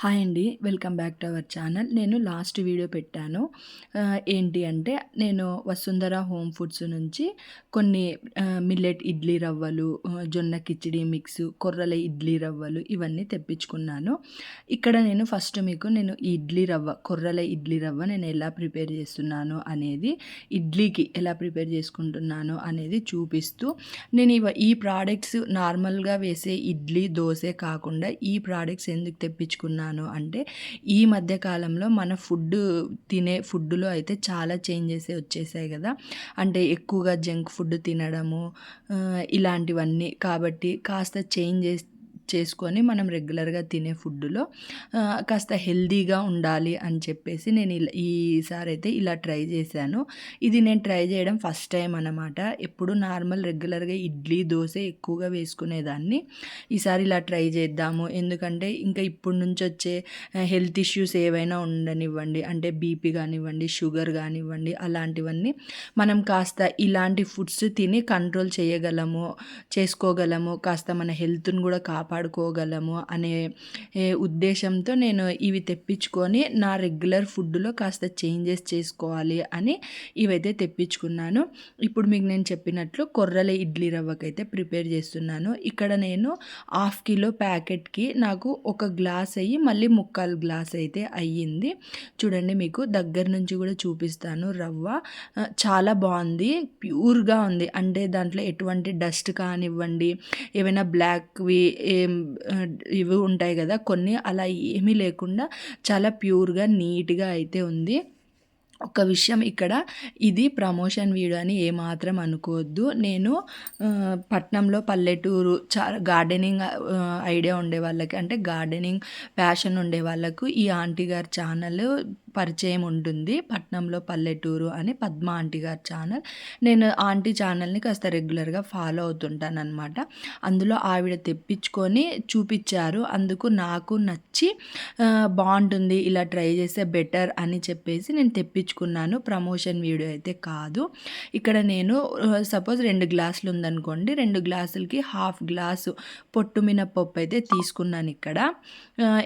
Hi అండి welcome back to our channel. నేను last video పెట్టాను. ఏంటి అంటే నేను వసుంధర హోమ్ ఫుడ్స్ నుంచి కొన్ని మిల్లెట్ ఇడ్లీ రవ్వలు జొన్న కిచిడి మిక్స్ కొర్రల ఇడ్లీ రవ్వలు ఇవన్నీ తెప్పించుకున్నాను. ఇక్కడ నేను ఫస్ట్ మీకు నేను ఈ ఇడ్లీ రవ్వ కొర్రల ఇడ్లీ రవ్వ నేను ఎలా ప్రిపేర్ చేస్తున్నాను అనేది ఇడ్లీకి ఎలా ప్రిపేర్ చేసుకుంటున్నాను అనేది చూపిస్తూ నేను ఇవ ఈ ప్రోడక్ట్స్ నార్మల్గా వేసే ఇడ్లీ దోశ కాకుండా ఈ ప్రోడక్ట్స్ ఎందుకు తెప్పించుకున్నాను అంటే ఈ మధ్య కాలంలో మన ఫుడ్ తినే ఫుడ్లో అయితే చాలా చేంజెస్ వచ్చేసాయి కదా. అంటే ఎక్కువగా జంక్ ఫుడ్ తినడము ఇలాంటివన్నీ. కాబట్టి కాస్త చేంజ్ చేసుకొని మనం రెగ్యులర్గా తినే ఫుడ్లో కాస్త హెల్దీగా ఉండాలి అని చెప్పేసి నేను ఇలా ఈసారి అయితే ఇలా ట్రై చేశాను. ఇది నేను ట్రై చేయడం ఫస్ట్ టైం అనమాట ఎప్పుడు నార్మల్ రెగ్యులర్గా ఇడ్లీ దోశ ఎక్కువగా వేసుకునేదాన్ని. ఈసారి ఇలా ట్రై చేద్దాము. ఎందుకంటే ఇంకా ఇప్పటి నుంచి వచ్చే హెల్త్ ఇష్యూస్ ఏవైనా ఉండనివ్వండి అంటే బీపీ కానివ్వండి షుగర్ కానివ్వండి అలాంటివన్నీ మనం కాస్త ఇలాంటి ఫుడ్స్ తిని కంట్రోల్ చేయగలము చేసుకోగలము కాస్త మన హెల్త్ని కూడా కాపాడుకోగలము అనే ఉద్దేశంతో నేను ఇవి తెప్పించుకొని నా రెగ్యులర్ ఫుడ్లో కాస్త చేంజెస్ చేసుకోవాలి అని ఇవైతే తెప్పించుకున్నాను. ఇప్పుడు మీకు నేను చెప్పినట్లు కొర్రల ఇడ్లీ రవ్వకైతే ప్రిపేర్ చేస్తున్నాను. ఇక్కడ నేను హాఫ్ కిలో ప్యాకెట్కి నాకు ఒక గ్లాస్ అయ్యి మళ్ళీ ముక్కాలు గ్లాస్ అయితే అయ్యింది. చూడండి మీకు దగ్గర నుంచి కూడా చూపిస్తాను రవ్వ. చాలా బాగుంది ప్యూర్గా ఉంది. అంటే దాంట్లో ఎటువంటి డస్ట్ కానివ్వండి ఏమైనా బ్లాక్వి ఇవి ఉంటాయి కదా. కొన్ని అలా ఏమీ లేకుండా చాలా ప్యూర్గా నీట్గా అయితే ఉంది. ఒక విషయం ఇక్కడ ఇది ప్రమోషన్ వీడియో అని ఏమాత్రం అనుకోవద్దు. నేను పట్నంలో పల్లెటూరు చా గార్డెనింగ్ ఐడియా ఉండే వాళ్ళకి అంటే గార్డెనింగ్ ప్యాషన్ ఉండే వాళ్ళకు ఈ ఆంటీ గారి ఛానల్ పరిచయం ఉంటుంది. పట్నంలో పల్లెటూరు అని పద్మ ఆంటీ గారి ఛానల్. నేను ఆంటీ ఛానల్ని కాస్త రెగ్యులర్గా ఫాలో అవుతుంటాను అనమాట అందులో ఆవిడ తెప్పించుకొని చూపించారు. అందుకు నాకు నచ్చి బాగుంటుంది. ఇలా ట్రై చేస్తే బెటర్ అని చెప్పేసి నేను తెప్పించుకున్నాను. ప్రమోషన్ వీడియో అయితే కాదు. ఇక్కడ నేను సపోజ్ రెండు గ్లాసులు ఉందనుకోండి. రెండు గ్లాసులకి హాఫ్ గ్లాసు పొట్టు మినపప్పు అయితే తీసుకున్నాను ఇక్కడ.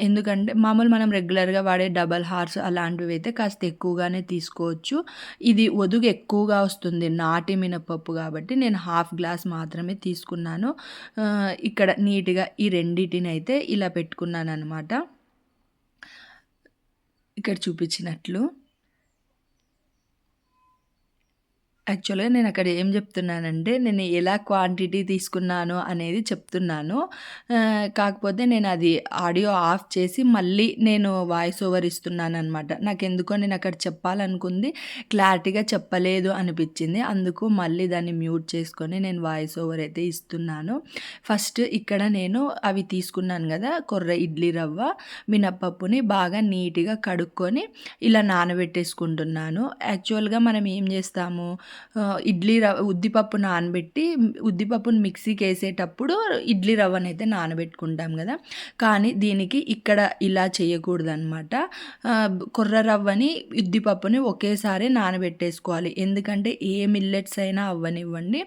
ఎందుకంటే మామూలు మనం రెగ్యులర్గా వాడే డబల్ హార్స్ అలాంటివి అయితే కాస్త ఎక్కువగానే తీసుకోవచ్చు. ఇది ఒదుగు ఎక్కువగా వస్తుంది నాటి మినపప్పు కాబట్టి నేను హాఫ్ గ్లాస్ మాత్రమే తీసుకున్నాను. ఇక్కడ నీట్గా ఈ రెండిటిని అయితే ఇలా పెట్టుకున్నాను అనమాట ఇక్కడ చూపించినట్లు. యాక్చువల్గా నేను అక్కడ ఏం చెప్తున్నానంటే నేను ఎలా క్వాంటిటీ తీసుకున్నాను అనేది చెప్తున్నాను. కాకపోతే నేను అది ఆడియో ఆఫ్ చేసి మళ్ళీ నేను వాయిస్ ఓవర్ ఇస్తున్నాను అనమాట నాకు ఎందుకో నేను అక్కడ చెప్పాలనుకుంది క్లారిటీగా చెప్పలేదు అనిపించింది. అందుకు మళ్ళీ దాన్ని మ్యూట్ చేసుకొని నేను వాయిస్ ఓవర్ అయితే ఇస్తున్నాను. ఫస్ట్ ఇక్కడ నేను అవి తీసుకున్నాను కదా కొర్ర ఇడ్లీ రవ్వ మినప్పప్పుని బాగా నీట్గా కడుక్కొని ఇలా నానబెట్టేసుకుంటున్నాను. యాక్చువల్గా మనం ఏం చేస్తాము ఇడ్లీ రవ్వ ఉద్దిపప్పు నానబెట్టి ఉద్దిపప్పుని మిక్సీకి వేసేటప్పుడు ఇడ్లీ రవ్వను అయితే నానబెట్టుకుంటాం కదా. కానీ దీనికి ఇక్కడ ఇలా చేయకూడదనమాట కొర్ర రవ్వని ఉద్దిపప్పుని ఒకేసారి నానబెట్టేసుకోవాలి. ఎందుకంటే ఏ మిల్లెట్స్ అయినా అవ్వనివ్వండి.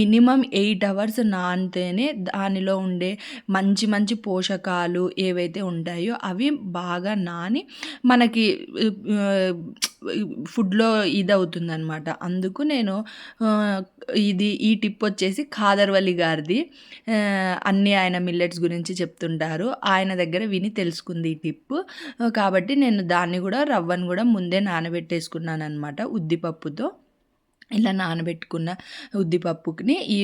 మినిమం ఎయిట్ అవర్స్ నానితేనే దానిలో ఉండే మంచి మంచి పోషకాలు ఏవైతే ఉంటాయో అవి బాగా నాని మనకి ఫుడ్లో ఇది అవుతుందన్నమాట అందుకు నేను ఇది ఈ టిప్ వచ్చేసి ఖాదర్వలి గారిది. అన్నీ అన్ని ఆయన మిల్లెట్స్ గురించి చెప్తుంటారు. ఆయన దగ్గర విని తెలుసుకుంది ఈ టిప్. కాబట్టి నేను దాన్ని కూడా రవ్వను కూడా ముందే నానబెట్టేసుకున్నాను అనమాట ఉద్దిపప్పుతో. ఇలా నానబెట్టుకున్న ఉద్దిపప్పుని ఈ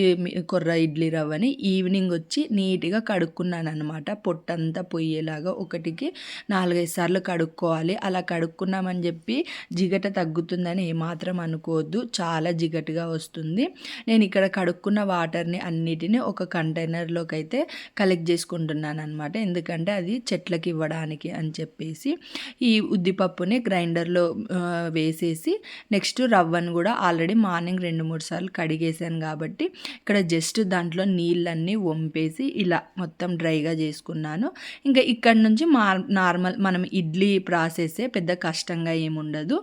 కొర్ర ఇడ్లీ రవ్వని ఈవినింగ్ వచ్చి నీట్గా కడుక్కున్నాను అనమాట పొట్టంతా పొయ్యేలాగా ఒకటికి నాలుగైదు సార్లు కడుక్కోవాలి. అలా కడుక్కున్నామని చెప్పి జిగట తగ్గుతుందని ఏమాత్రం అనుకోవద్దు. చాలా జిగటగా వస్తుంది. నేను ఇక్కడ కడుక్కున్న వాటర్ని అన్నిటిని ఒక కంటైనర్లోకి అయితే కలెక్ట్ చేసుకుంటున్నాను అనమాట ఎందుకంటే అది చెట్లకి ఇవ్వడానికి అని చెప్పేసి ఈ ఉద్దిపప్పుని గ్రైండర్లో వేసేసి నెక్స్ట్ రవ్వను కూడా ఆల్రెడీ ఆల్రెడీ మార్నింగ్ రెండు మూడు సార్లు కడిగేసాను కాబట్టి ఇక్కడ జస్ట్ దాంట్లో నీళ్ళన్నీ వంపేసి ఇలా మొత్తం డ్రైగా చేసుకున్నాను. ఇంకా ఇక్కడ నుంచి నార్మల్ మనం ఇడ్లీ ప్రాసెసే పెద్ద కష్టంగా ఏముండదు.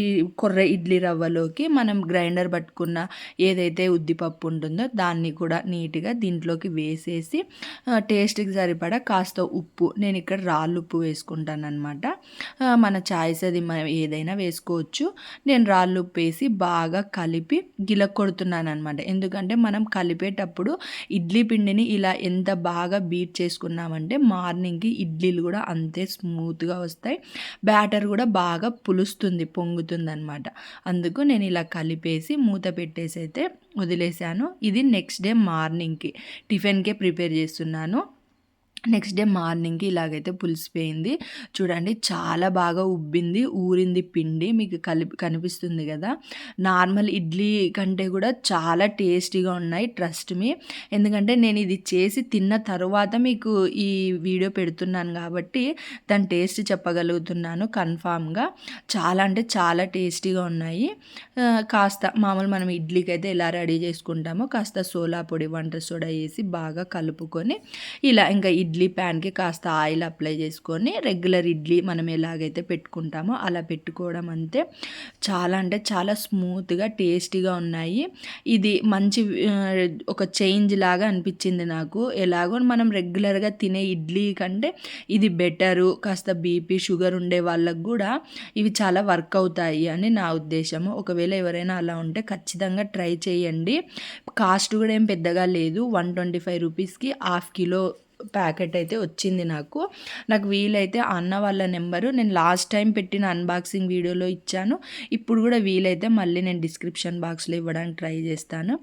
ఈ కొర్ర ఇడ్లీ రవ్వలోకి మనం గ్రైండర్ పట్టుకున్న ఏదైతే ఉద్దిపప్పు ఉంటుందో దాన్ని కూడా నీట్గా దీంట్లోకి వేసేసి టేస్ట్కి సరిపడా కాస్త ఉప్పు నేను ఇక్కడ రాళ్ళు ఉప్పు వేసుకుంటాను అనమాట మన చాయిస్ అది మనం ఏదైనా వేసుకోవచ్చు. నేను రాళ్ళు ఉప్పు వేసి బాగా కలిపి గిల కొడుతున్నాను అనమాట ఎందుకంటే మనం కలిపేటప్పుడు ఇడ్లీ పిండిని ఇలా ఎంత బాగా బీట్ చేసుకున్నామంటే మార్నింగ్కి ఇడ్లీలు కూడా అంతే స్మూత్గా వస్తాయి. బ్యాటర్ కూడా బాగా పులుస్తుంది పొంగుతుంది అనమాట అందుకు నేను ఇలా కలిపేసి మూత పెట్టేసి అయితే వదిలేసాను. ఇది నెక్స్ట్ డే మార్నింగ్కి టిఫిన్కే ప్రిపేర్ చేస్తున్నాను. నెక్స్ట్ డే మార్నింగ్కి ఇలాగైతే పులిసిపోయింది. చూడండి చాలా బాగా ఉబ్బింది ఊరింది పిండి మీకు కలిపి కనిపిస్తుంది కదా. నార్మల్ ఇడ్లీ కంటే కూడా చాలా టేస్టీగా ఉన్నాయి ట్రస్ట్ మీ. ఎందుకంటే నేను ఇది చేసి తిన్న తర్వాత మీకు ఈ వీడియో పెడుతున్నాను కాబట్టి దాని టేస్ట్ చెప్పగలుగుతున్నాను కన్ఫామ్గా. చాలా అంటే చాలా టేస్టీగా ఉన్నాయి. కాస్త మామూలు మనం ఇడ్లీకి అయితే ఎలా రెడీ చేసుకుంటామో కాస్త సోలా పొడి వంట సోడా వేసి బాగా కలుపుకొని ఇలా ఇంకా ఇడ్లీ ఇడ్లీ ప్యాన్కి కాస్త ఆయిల్ అప్లై చేసుకొని రెగ్యులర్ ఇడ్లీ మనం ఎలాగైతే పెట్టుకుంటామో అలా పెట్టుకోవడం అంతే. చాలా అంటే చాలా స్మూత్గా టేస్టీగా ఉన్నాయి. ఇది మంచి ఒక చేంజ్ లాగా అనిపించింది నాకు. ఎలాగో మనం రెగ్యులర్గా తినే ఇడ్లీ కంటే ఇది బెటరు కాస్త బీపీ షుగర్ ఉండే వాళ్ళకు కూడా ఇవి చాలా వర్క్ అవుతాయి అని నా ఉద్దేశము. ఒకవేళ ఎవరైనా అలా ఉంటే ఖచ్చితంగా ట్రై చేయండి. కాస్ట్ కూడా ఏం పెద్దగా లేదు. వన్ ట్వంటీ ఫైవ్ రూపీస్కి హాఫ్ కిలో ప్యాకెట్ అయితే వచ్చింది నాకు. నాకు వీలైతే అన్న వాళ్ళ నెంబరు నేను లాస్ట్ టైం పెట్టిన అన్బాక్సింగ్ వీడియోలో ఇచ్చాను. ఇప్పుడు కూడా వీలైతే మళ్ళీ నేను డిస్క్రిప్షన్ బాక్స్లో ఇవ్వడానికి ట్రై చేస్తాను.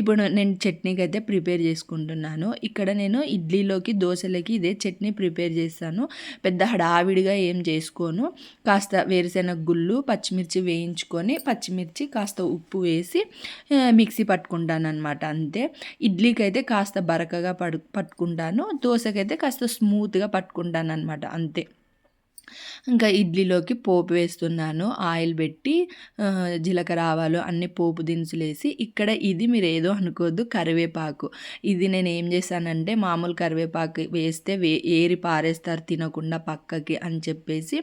ఇప్పుడు నేను చట్నీకి అయితే ప్రిపేర్ చేసుకుంటున్నాను. ఇక్కడ నేను ఇడ్లీలోకి దోశలకి ఇదే చట్నీ ప్రిపేర్ చేస్తాను. పెద్ద హడావిడిగా ఏం చేసుకోను. కాస్త వేరుశెనగ గుళ్ళు పచ్చిమిర్చి వేయించుకొని పచ్చిమిర్చి కాస్త ఉప్పు వేసి మిక్సీ పట్టుకుంటాను అనమాట అంతే. ఇడ్లీకి అయితే కాస్త బరకగా పడు పట్టుకుంటాను. దోశకైతే కాస్త స్మూత్గా పట్టుకుంటాను అనమాట అంతే. ఇంకా ఇడ్లీలోకి పోపు వేస్తున్నాను. ఆయిల్ పెట్టి జీలకర్ర ఆవాలు అన్ని పోపు దినుసులు వేసి ఇక్కడ ఇది మీరు ఏదో అనుకోవద్దు కరివేపాకు. ఇది నేను ఏం చేశానంటే మామూలు కరివేపాకు వేస్తే వే ఏరి పారేస్తారు తినకుండా పక్కకి అని చెప్పేసి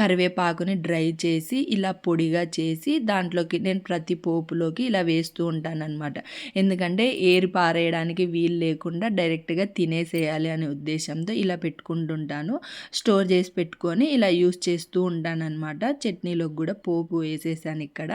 కరివేపాకుని డ్రై చేసి ఇలా పొడిగా చేసి దాంట్లోకి నేను ప్రతి పోపులోకి ఇలా వేస్తూ ఉంటాను అనమాట ఎందుకంటే ఏరి పారేయడానికి వీలు లేకుండా డైరెక్ట్గా తినేసేయాలి అనే ఉద్దేశంతో ఇలా పెట్టుకుంటుంటాను. స్టోర్ చేసి పెట్టుకొని ఇలా యూస్ చేస్తూ ఉంటానన్నమాట. చట్నీలోకి కూడా పోపు వేసేసాను ఇక్కడ.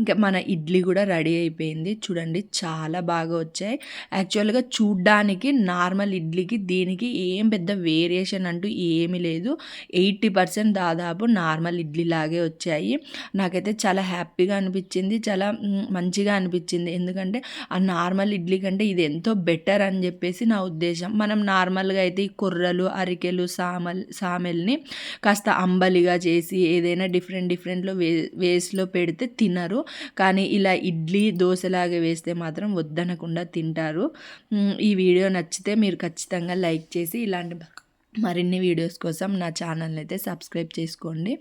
ఇంకా మన ఇడ్లీ కూడా రెడీ అయిపోయింది. చూడండి చాలా బాగా వచ్చాయి. యాక్చువల్గా చూడ్డానికి నార్మల్ ఇడ్లీకి దీనికి ఏం పెద్ద వేరియేషన్ అంటూ ఏమీ లేదు. ఎయిటీ పర్సెంట్ దాదాపు నార్మల్ ఇడ్లీ లాగే వచ్చాయి. నాకైతే చాలా హ్యాపీగా అనిపించింది. చాలా మంచిగా అనిపించింది. ఎందుకంటే ఆ నార్మల్ ఇడ్లీ కంటే ఇది ఎంతో బెటర్ అని చెప్పేసి నా ఉద్దేశం. మనం నార్మల్గా అయితే ఈ కుర్రలు అరికెలు సామల్ సామెల్ని కాస్త కాస్త అంబలిగా చేసి ఏదైనా డిఫరెంట్ డిఫరెంట్లో వే వేస్లో పెడితే తినరు. కానీ ఇలా ఇడ్లీ దోశలాగా వేస్తే మాత్రం వద్దనకుండా తింటారు. ఈ వీడియో నచ్చితే మీరు ఖచ్చితంగా లైక్ చేసి ఇలాంటి మరిన్ని వీడియోస్ కోసం నా ఛానల్ని అయితే సబ్స్క్రైబ్ చేసుకోండి.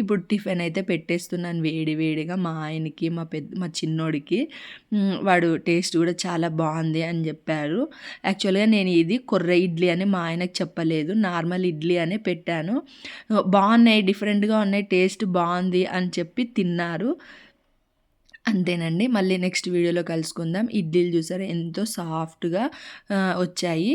ఇప్పుడు టిఫిన్ అయితే పెట్టేస్తున్నాను వేడి వేడిగా మా ఆయనకి మా పెద్ద మా చిన్నోడికి. వాడు టేస్ట్ కూడా చాలా బాగుంది అని చెప్పారు. యాక్చువల్గా నేను ఇది కొర్ర ఇడ్లీ అని మా ఆయనకు చెప్పలేదు. నార్మల్ ఇడ్లీ అనే పెట్టాను. బాగున్నాయి డిఫరెంట్గా ఉన్నాయి టేస్ట్ బాగుంది అని చెప్పి తిన్నారు. అంతేనండి. మళ్ళీ నెక్స్ట్ వీడియోలో కలుసుకుందాం. ఇడ్లీలు చూసారా ఎంతో సాఫ్ట్గా వచ్చాయి.